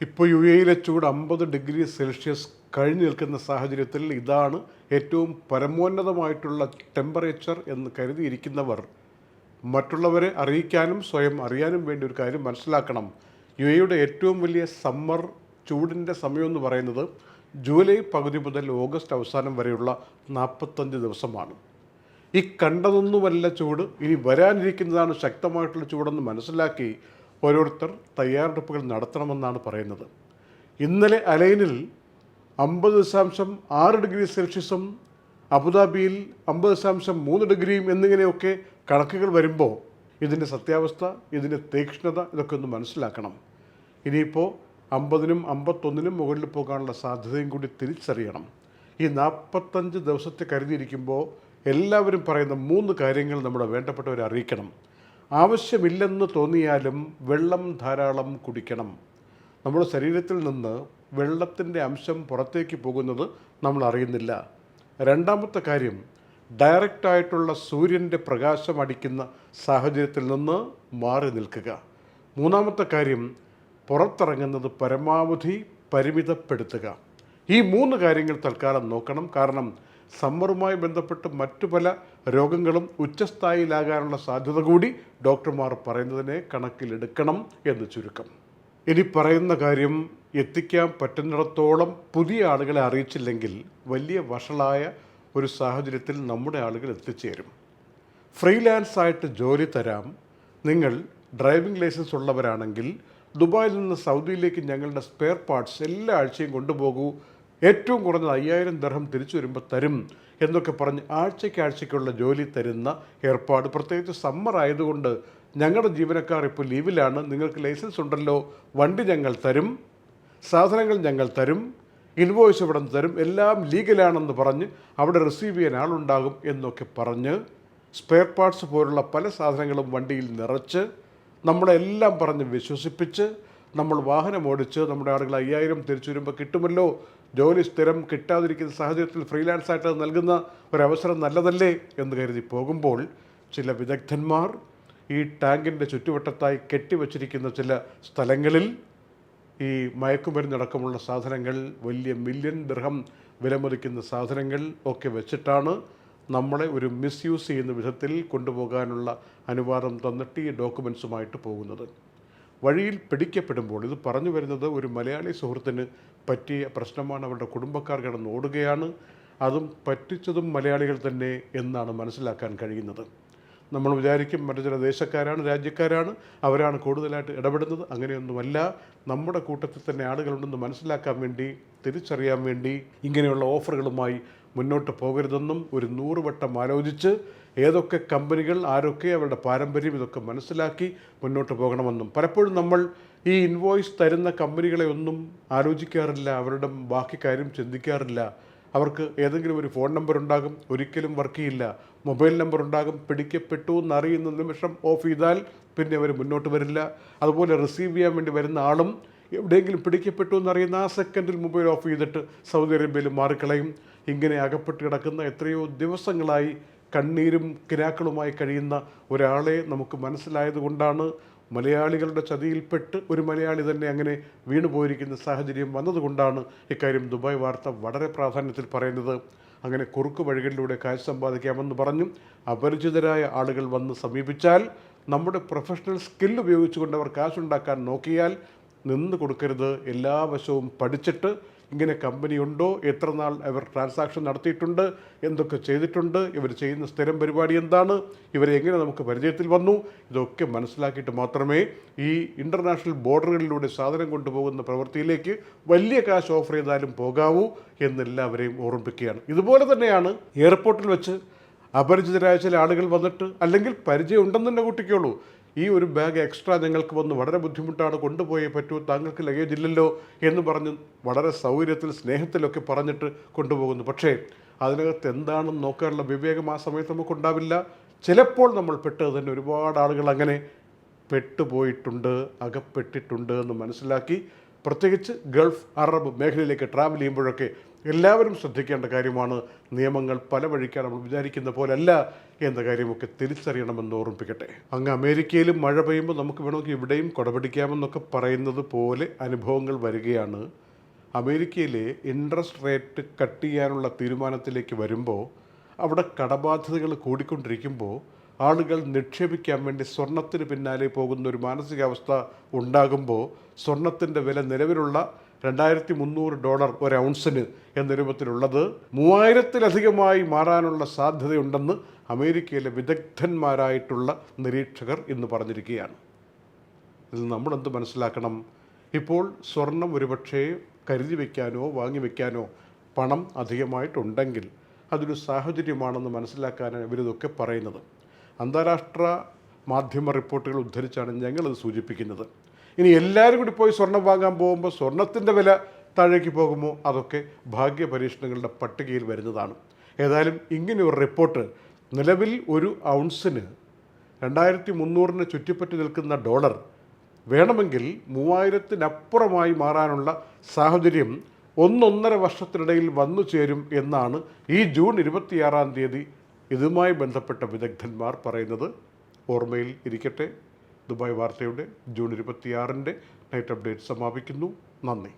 ഇപ്പോൾ യു എയിലെ ചൂട് അമ്പത് ഡിഗ്രി സെൽഷ്യസ് കഴിഞ്ഞു നിൽക്കുന്ന സാഹചര്യത്തിൽ ഇതാണ് ഏറ്റവും പരമോന്നതമായിട്ടുള്ള ടെമ്പറേച്ചർ എന്ന് കരുതിയിരിക്കുന്നവർ. മറ്റുള്ളവരെ അറിയിക്കാനും സ്വയം അറിയാനും വേണ്ടി ഒരു കാര്യം മനസ്സിലാക്കണം. യു എയുടെ ഏറ്റവും വലിയ സമ്മർ ചൂടിന്റെ സമയം എന്ന് പറയുന്നത് ജൂലൈ പകുതി മുതൽ ഓഗസ്റ്റ് അവസാനം വരെയുള്ള നാൽപ്പത്തഞ്ച് ദിവസമാണ്. ഈ കണ്ടതൊന്നുമല്ല ചൂട് ഇനി വരാനിരിക്കുന്നതാണ് ശക്തമായിട്ടുള്ള ചൂടെന്ന് മനസ്സിലാക്കി ഓരോരുത്തർ തയ്യാറെടുപ്പുകൾ നടത്തണമെന്നാണ് പറയുന്നത്. ഇന്നലെ അലൈനിൽ അമ്പത് ദശാംശം ആറ് ഡിഗ്രി സെൽഷ്യസും അബുദാബിയിൽ അമ്പത് ദശാംശം മൂന്ന് ഡിഗ്രിയും എന്നിങ്ങനെയൊക്കെ കണക്കുകൾ വരുമ്പോൾ ഇതിന്റെ സത്യാവസ്ഥ ഇതിന്റെ തീക്ഷ്ണത ഇതൊക്കെ ഒന്ന് മനസ്സിലാക്കണം. ഇനിയിപ്പോൾ അമ്പതിനും അമ്പത്തൊന്നിനും മുകളിൽ പോകാനുള്ള സാധ്യതയും കൂടി തിരിച്ചറിയണം. ഈ നാൽപ്പത്തഞ്ച് ദിവസത്തെ കരുതിയിരിക്കുമ്പോൾ എല്ലാവരും പറയുന്ന മൂന്ന് കാര്യങ്ങൾ നമ്മുടെ വേണ്ടപ്പെട്ടവരെ അറിയിക്കണം. ആവശ്യമില്ലെന്ന് തോന്നിയാലും വെള്ളം ധാരാളം കുടിക്കണം. നമ്മുടെ ശരീരത്തിൽ നിന്ന് വെള്ളത്തിന്റെ അംശം പുറത്തേക്ക് പോകുന്നത് നമ്മൾ അറിയുന്നില്ല. രണ്ടാമത്തെ കാര്യം ഡയറക്റ്റായിട്ടുള്ള സൂര്യന്റെ പ്രകാശം അടിക്കുന്ന സാഹചര്യത്തിൽ നിന്ന് മാറി നിൽക്കുക. മൂന്നാമത്തെ കാര്യം പുറത്തിറങ്ങുന്നത് പരമാവധി പരിമിതപ്പെടുത്തുക. ഈ മൂന്ന് കാര്യങ്ങൾ തൽക്കാലം നോക്കണം. കാരണം സമ്മറുമായി ബന്ധപ്പെട്ട് മറ്റു പല രോഗങ്ങളും ഉച്ചസ്ഥായിലാകാനുള്ള സാധ്യത കൂടി ഡോക്ടർമാർ പറയുന്നതിനെ കണക്കിലെടുക്കണം എന്ന് ചുരുക്കം. ഇനി പറയുന്ന കാര്യം എത്തിക്കാൻ പറ്റുന്നിടത്തോളം പുതിയ ആളുകളെ അറിയിച്ചില്ലെങ്കിൽ വലിയ വഷളായ ഒരു സാഹചര്യത്തിൽ നമ്മുടെ ആളുകൾ എത്തിച്ചേരും. ഫ്രീലാൻസ് ആയിട്ട് ജോലി തരാം. നിങ്ങൾ ഡ്രൈവിംഗ് ലൈസൻസ് ഉള്ളവരാണെങ്കിൽ ദുബായിൽ നിന്ന് സൗദിയിലേക്ക് ഞങ്ങളുടെ സ്പെയർ പാർട്സ് എല്ലാ ആഴ്ചയും കൊണ്ടുപോകൂ ഏറ്റവും കുറഞ്ഞത് അയ്യായിരം ദർഹം തിരിച്ചു വരുമ്പോൾ തരും എന്നൊക്കെ പറഞ്ഞ് ആഴ്ചയ്ക്കാഴ്ചയ്ക്കുള്ള ജോലി തരുന്ന ഏർപ്പാട്. പ്രത്യേകിച്ച് സമ്മർ ആയതുകൊണ്ട് ഞങ്ങളുടെ ജീവനക്കാർ ഇപ്പോൾ ലീവിലാണ്. നിങ്ങൾക്ക് ലൈസൻസ് ഉണ്ടല്ലോ. വണ്ടി ഞങ്ങൾ തരും. സാധനങ്ങൾ ഞങ്ങൾ തരും. ഇൻവോയ്സ് ഇവിടെ നിന്ന് തരും. എല്ലാം ലീഗലാണെന്ന് പറഞ്ഞ് അവിടെ റിസീവ് ചെയ്യാൻ ആളുണ്ടാകും എന്നൊക്കെ പറഞ്ഞ് സ്പെയർ പാർട്സ് പോലുള്ള പല സാധനങ്ങളും വണ്ടിയിൽ നിറച്ച് നമ്മളെല്ലാം പറഞ്ഞ് വിശ്വസിപ്പിച്ച് നമ്മൾ വാഹനം ഓടിച്ച് നമ്മുടെ ആളുകൾ അയ്യായിരം തിരിച്ചു വരുമ്പോൾ കിട്ടുമല്ലോ ജോലി സ്ഥിരം കിട്ടാതിരിക്കുന്ന സാഹചര്യത്തിൽ ഫ്രീലാൻസായിട്ട് നൽകുന്ന ഒരവസരം നല്ലതല്ലേ എന്ന് കരുതി പോകുമ്പോൾ ചില വിദഗ്ധന്മാർ ഈ ടാങ്കിന്റെ ചുറ്റുവട്ടത്തായി കെട്ടിവച്ചിരിക്കുന്ന ചില സ്ഥലങ്ങളിൽ ഈ മയക്കുമരുന്നടക്കമുള്ള സാധനങ്ങൾ വലിയ മില്യൺ ദൃഹം വിലമതിക്കുന്ന സാധനങ്ങൾ ഒക്കെ വെച്ചിട്ടാണ് നമ്മളെ ഒരു മിസ്യൂസ് ചെയ്യുന്ന വിധത്തിൽ കൊണ്ടുപോകാനുള്ള അനുവാദം തന്നിട്ട് ഈ ഡോക്യുമെൻസുമായിട്ട് പോകുന്നത്. വഴിയിൽ പിടിക്കപ്പെടുമ്പോൾ ഇത് പറഞ്ഞു വരുന്നത് ഒരു മലയാളി സുഹൃത്തിന് പറ്റിയ പ്രശ്നമാണ് അവരുടെ കുടുംബക്കാർ കിടന്ന് ഓടുകയാണ്. അതും പറ്റിച്ചതും മലയാളികൾ തന്നെ എന്നാണ് മനസ്സിലാക്കാൻ കഴിയുന്നത്. നമ്മൾ വിചാരിക്കും മറ്റു ചില ദേശക്കാരാണ് രാജ്യക്കാരാണ് അവരാണ് കൂടുതലായിട്ട് ഇടപെടുന്നത്. അങ്ങനെയൊന്നുമല്ല. നമ്മുടെ കൂട്ടത്തിൽ തന്നെ ആളുകളുണ്ടെന്ന് മനസ്സിലാക്കാൻ വേണ്ടി തിരിച്ചറിയാൻ വേണ്ടി ഇങ്ങനെയുള്ള ഓഫറുകളുമായി മുന്നോട്ട് പോകരുതെന്നും ഒരു നൂറ് വട്ടം ആലോചിച്ച് ഏതൊക്കെ കമ്പനികൾ ആരൊക്കെ അവരുടെ പാരമ്പര്യം ഇതൊക്കെ മനസ്സിലാക്കി മുന്നോട്ട് പോകണമെന്നും. പലപ്പോഴും നമ്മൾ ഈ ഇൻവോയ്സ് തരുന്ന കമ്പനികളെ ഒന്നും ആലോചിക്കാറില്ല അവരുടെ ബാക്കി കാര്യം ചിന്തിക്കാറില്ല. അവർക്ക് ഏതെങ്കിലും ഒരു ഫോൺ നമ്പർ ഉണ്ടാകും ഒരിക്കലും വർക്ക് ചെയ്യില്ല. മൊബൈൽ നമ്പർ ഉണ്ടാകും പിടിക്കപ്പെട്ടു എന്നറിയുന്ന നിമിഷം ഓഫ് ചെയ്താൽ പിന്നെ അവർ മുന്നോട്ട് വരില്ല. അതുപോലെ റിസീവ് ചെയ്യാൻ വേണ്ടി വരുന്ന ആളും എവിടെയെങ്കിലും പിടിക്കപ്പെട്ടു എന്നറിയുന്ന ആ സെക്കൻഡിൽ മൊബൈൽ ഓഫ് ചെയ്തിട്ട് സൗദി അറേബ്യയിൽ മാറിക്കളയും. ഇങ്ങനെ അകപ്പെട്ട് കിടക്കുന്ന എത്രയോ ദിവസങ്ങളായി കണ്ണീരും കിനാക്കളുമായി കഴിയുന്ന ഒരാളെ നമുക്ക് മനസ്സിലായതുകൊണ്ടാണ് മലയാളികളുടെ ചതിയിൽപ്പെട്ട് ഒരു മലയാളി തന്നെ അങ്ങനെ വീണുപോയിരിക്കുന്ന സാഹചര്യം വന്നതുകൊണ്ടാണ് ഇക്കാര്യം ദുബായ് വാർത്ത വളരെ പ്രാധാന്യത്തിൽ പറയുന്നത്. അങ്ങനെ കുറുക്ക് വഴികളിലൂടെ കാശ് സമ്പാദിക്കാമെന്ന് പറഞ്ഞും അപരിചിതരായ ആളുകൾ വന്ന് സമീപിച്ചാൽ നമ്മുടെ പ്രൊഫഷണൽ സ്കിൽ ഉപയോഗിച്ചുകൊണ്ട് അവർ കാശുണ്ടാക്കാൻ നോക്കിയാൽ നിന്ന് കൊടുക്കരുത്. എല്ലാ വശവും പഠിച്ചിട്ട് ഇങ്ങനെ കമ്പനി ഉണ്ടോ? എത്ര നാൾ അവർ ട്രാൻസാക്ഷൻ നടത്തിയിട്ടുണ്ട്? എന്തൊക്കെ ചെയ്തിട്ടുണ്ട്? ഇവർ ചെയ്യുന്ന സ്ഥിരം പരിപാടി എന്താണ്? ഇവരെ എങ്ങനെ നമുക്ക് പരിചയത്തിൽ വന്നു? ഇതൊക്കെ മനസ്സിലാക്കിയിട്ട് മാത്രമേ ഈ ഇന്റർനാഷണൽ ബോർഡറുകളിലൂടെ സാധനം കൊണ്ടുപോകുന്ന പ്രവൃത്തിയിലേക്ക് വലിയ കാശ് ഓഫർ ചെയ്താലും പോകാവൂ എന്നെല്ലാവരെയും ഓർമ്മിപ്പിക്കുകയാണ്. ഇതുപോലെ തന്നെയാണ് എയർപോർട്ടിൽ വെച്ച് അപരിചിതരായ ചില ആളുകൾ വന്നിട്ട് അല്ലെങ്കിൽ പരിചയം ഉണ്ടെന്ന് തന്നെ കൂട്ടിക്കോളൂ. ഈ ഒരു ബാഗ് എക്സ്ട്രാ നിങ്ങൾക്ക് വന്ന് വളരെ ബുദ്ധിമുട്ടാണ് കൊണ്ടുപോയേ പറ്റൂ താങ്കൾക്ക് ലഗേജ് ഇല്ലല്ലോ എന്ന് പറഞ്ഞ് വളരെ സൗകര്യത്തിൽ സ്നേഹത്തിലൊക്കെ പറഞ്ഞിട്ട് കൊണ്ടുപോകുന്നു. പക്ഷേ അതിനകത്ത് എന്താണെന്ന് നോക്കാനുള്ള വിവേകം ആ സമയത്ത് നമുക്കുണ്ടാവില്ല. ചിലപ്പോൾ നമ്മൾ പെട്ടത് തന്നെ ഒരുപാട് ആളുകൾ അങ്ങനെ പെട്ടുപോയിട്ടുണ്ട് അകപ്പെട്ടിട്ടുണ്ട് എന്ന് മനസ്സിലാക്കി പ്രത്യേകിച്ച് ഗൾഫ് അറബ് മേഖലയിലേക്ക് ട്രാവൽ ചെയ്യുമ്പോഴൊക്കെ എല്ലാവരും ശ്രദ്ധിക്കേണ്ട കാര്യമാണ് നിയമങ്ങൾ പല വഴിക്കാണ് നമ്മൾ വിചാരിക്കുന്ന പോലല്ല എന്ന കാര്യമൊക്കെ തിരിച്ചറിയണമെന്ന് ഓർമ്മിപ്പിക്കട്ടെ. അങ്ങ് അമേരിക്കയിലും മഴ പെയ്യുമ്പോൾ നമുക്ക് വേണമെങ്കിൽ ഇവിടെയും കൊടപിടിക്കാമെന്നൊക്കെ പറയുന്നത് പോലെ അനുഭവങ്ങൾ വരികയാണ്. അമേരിക്കയിലെ ഇൻട്രസ്റ്റ് റേറ്റ് കട്ട് ചെയ്യാനുള്ള തീരുമാനത്തിലേക്ക് വരുമ്പോൾ അവിടെ കടബാധ്യതകൾ കൂടിക്കൊണ്ടിരിക്കുമ്പോൾ ആളുകൾ നിക്ഷേപിക്കാൻ വേണ്ടി സ്വർണത്തിന് പിന്നാലെ പോകുന്ന ഒരു മാനസികാവസ്ഥ ഉണ്ടാകുമ്പോൾ സ്വർണത്തിന്റെ വില നിലവിലുള്ള രണ്ടായിരത്തി മുന്നൂറ് ഡോളർ ഒരു ഔൺസിന് എന്ന രൂപത്തിലുള്ളത് മൂവായിരത്തിലധികമായി മാറാനുള്ള സാധ്യതയുണ്ടെന്ന് അമേരിക്കയിലെ വിദഗ്ധന്മാരായിട്ടുള്ള നിരീക്ഷകർ ഇന്ന് പറഞ്ഞിരിക്കുകയാണ്. ഇതിൽ നമ്മളെന്ത് മനസ്സിലാക്കണം? ഇപ്പോൾ സ്വർണം ഒരുപക്ഷേ കരുതി വയ്ക്കാനോ വാങ്ങി വയ്ക്കാനോ പണം അധികമായിട്ടുണ്ടെങ്കിൽ അതൊരു സാഹചര്യമാണെന്ന് മനസ്സിലാക്കാനാണ് ഇവരിതൊക്കെ പറയുന്നത്. അന്താരാഷ്ട്ര മാധ്യമ റിപ്പോർട്ടുകൾ ഉദ്ധരിച്ചാണ് ഞങ്ങളിത് സൂചിപ്പിക്കുന്നത്. ഇനി എല്ലാവരും കൂടി പോയി സ്വർണം വാങ്ങാൻ പോകുമ്പോൾ സ്വർണത്തിന്റെ വില താഴേക്ക് പോകുമോ? അതൊക്കെ ഭാഗ്യ പരീക്ഷണങ്ങളുടെ പട്ടികയിൽ വരുന്നതാണ്. ഏതായാലും ഇങ്ങനെ ഒരു റിപ്പോർട്ട് നിലവിൽ ഒരു ഔൺസിന് രണ്ടായിരത്തി മുന്നൂറിന് ചുറ്റിപ്പറ്റി നിൽക്കുന്ന ഡോളർ വേണമെങ്കിൽ മൂവായിരത്തിനപ്പുറമായി മാറാനുള്ള സാഹചര്യം ഒന്നൊന്നര വർഷത്തിനിടയിൽ വന്നു ചേരും എന്നാണ് ഈ ജൂൺ ഇരുപത്തിയാറാം തീയതി ഇതുമായി ബന്ധപ്പെട്ട വിദഗ്ധന്മാർ പറയുന്നത്. ഓർമ്മയിൽ ഇരിക്കട്ടെ. ദുബായ് വാർത്തയുടെ ജൂൺ ഇരുപത്തിയാറിന്റെ നൈറ്റ് അപ്ഡേറ്റ് സമാപിക്കുന്നു. നന്ദി.